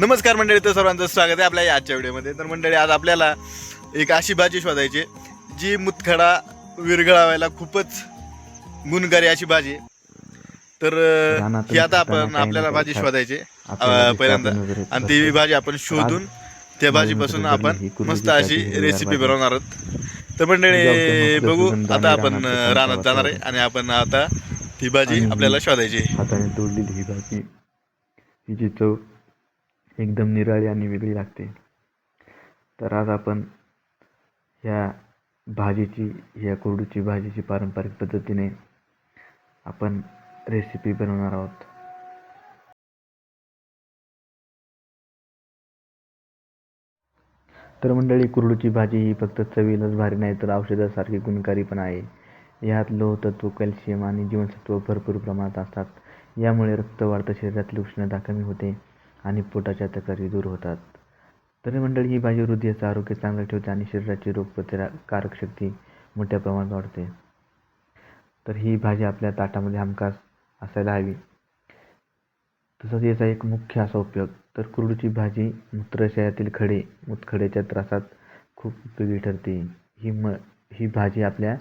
नमस्कार मंडळी तर सर्वांचं स्वागत आहे आपल्या या आजच्या व्हिडिओमध्ये तर मंडळी आज आपल्याला एक अशी भाजी शोधायची जी मुतखडा विरघळावायला खूपच गुणकारी अशी भाजी. तर ही आता आपण आपल्याला भाजी शोधायची पहिल्यांदा आणि ती. भाजी आपण शोधून त्या भाजीपासून आपण मस्त अशी रेसिपी. बनवणार आहोत तर मंडळी बघू आता आपण रानात जाणार आहे. आणि आपण आता ती भाजी आपल्याला शोधायची. हाताने तोडलेली ही भाजी हिची चव एकदम निराळी आणि वेगळी लागते. तर आज आपण ह्या भाजीची ह्या कोरडूची भाजीची पारंपरिक पद्धतीने आपण रेसिपी बनवणार आहोत. तर मंडळी कुरडूची भाजी ही फक्त चवीलाच भारी नाही तर औषधासारखी गुणकारी पण आहे. यात लोहतत्व कॅल्शियम आणि जीवनसत्व भरपूर प्रमाणात असतात. यामुळे रक्त वाढतं शरीरातली उष्णता कमी होते. आणि पोटाच्या तक्रारी दूर होतात. तरी मंडळी ही भाजी हृदयाचं आरोग्य चांगलं ठेवते आणि शरीराची रोगप्रतिकारक शक्ती मोठ्या प्रमाणात वाढते. तर ही भाजी आपल्या ताटामध्ये हमखास असायला हवी. तसंच याचा एक मुख्य असा उपयोग तर कुरडूची भाजी मूत्रशयातील खडे मूतखडेच्या त्रासात खूप उपयोगी ठरते. ही म ही भाजी आपल्या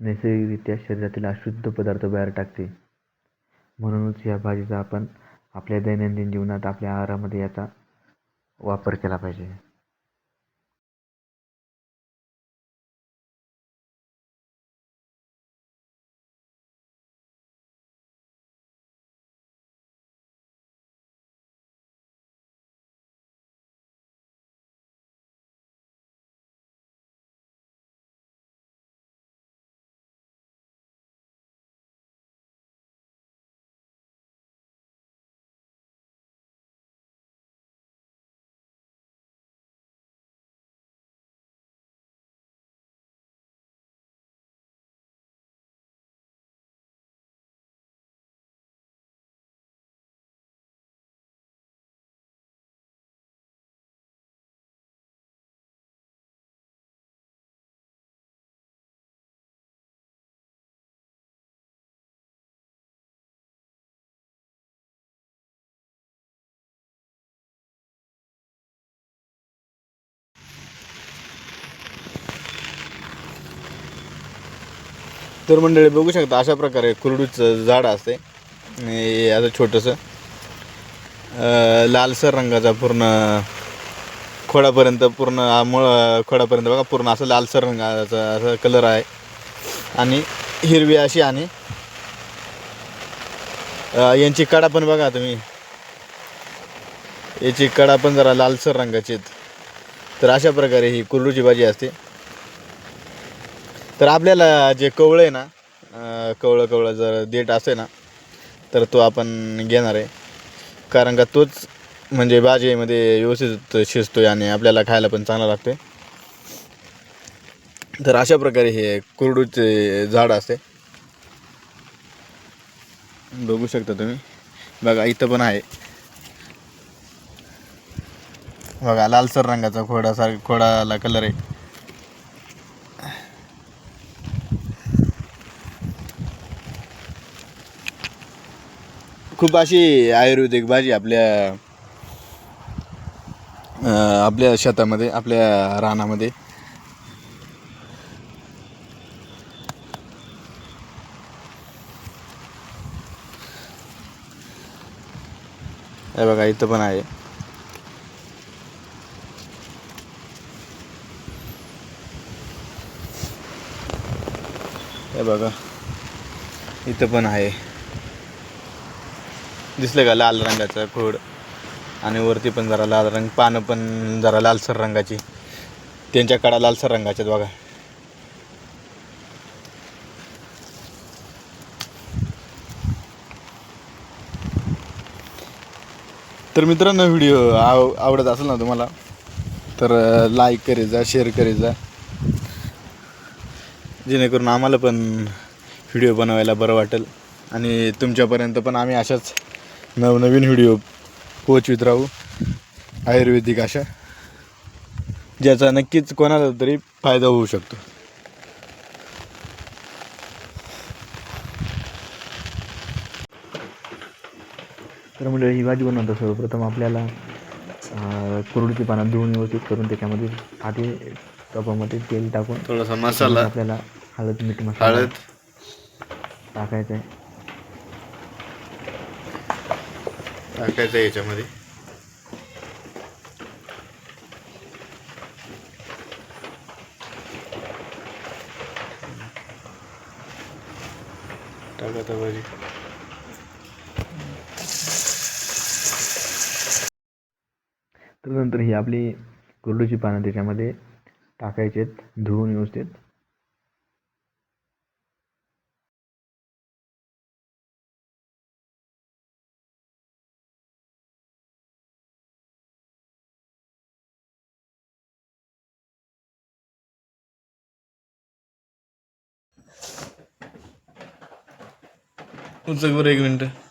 नैसर्गिकरित्या शरीरातील अशुद्ध पदार्थ बाहेर टाकते. म्हणूनच या भाजीचा आपण आपल्या दैनंदिन जीवनात आपल्या आहारामध्ये याचा वापर केला पाहिजे. तर मंडळी बघू शकता अशा प्रकारे कुरडूचं झाड असते. आणि असं छोटंसं लालसर रंगाचा पूर्ण खोडापर्यंत पूर्ण मुळ खोडापर्यंत बघा पूर्ण असं लालसर रंगाचा असं कलर आहे. आणि हिरवी अशी आणि यांची कडा पण बघा तुम्ही. याची कडा पण जरा लालसर रंगाची आहेत. तर अशा प्रकारे ही कुरडूची भाजी असते. तर आपल्याला जे कवळं आहे ना कवळं कवळं जर देठ असे ना तर तो आपण घेणार आहे. कारण का तोच म्हणजे भाजीमध्ये व्यवस्थित शिजतोय आणि आपल्याला खायला पण चांगला लागते तर अशा प्रकारे हे कुरडूचे झाड असते. बघू शकता तुम्ही. बघा इथं पण आहे. बघा लालसर रंगाचा खोडासारखा खोडाला कलर आहे. खूप अशी आयुर्वेदिक भाजी आपल्या आपल्या शेतामध्ये आपल्या रानामध्ये. हे बघा इथं पण आहे. हे बघा इथं पण आहे. दिसलं का लाल रंगाचं खोड आणि वरती पण जरा लाल रंग पानं पण जरा लालसर रंगाची. त्यांच्या कडा लालसर रंगाच्यात बघा. तर मित्रांनो व्हिडिओ आव आवडत असेल ना तुम्हाला तर लाईक करीत जा शेअर करीत जा. जेणेकरून आम्हाला पण व्हिडिओ बनवायला बरं वाटेल. आणि तुमच्यापर्यंत पण आम्ही अशाच नवनवीन व्हिडिओ पोचवित राहू. आयुर्वेदिक अशा. ज्याचा नक्कीच कोणाला तरी फायदा होऊ शकतो. तर म्हणजे ही भाजी बनवतो सर्वप्रथम आपल्याला कुरडीची पानं धुवून व्यवस्थित करून त्याच्यामध्ये आधी कपामध्ये तेल टाकून थोडासा मसाला. आपल्याला हळद मीठ मसाला हळद. टाकायचं आहे टाकायचं आहे याच्यामध्ये. टाकायचं भाजी. तर नंतर ही आपली कुरडूची पानं त्याच्यामध्ये टाकायची आहेत धुवून व्यवस्थित. उचक बरं एक मिनटं.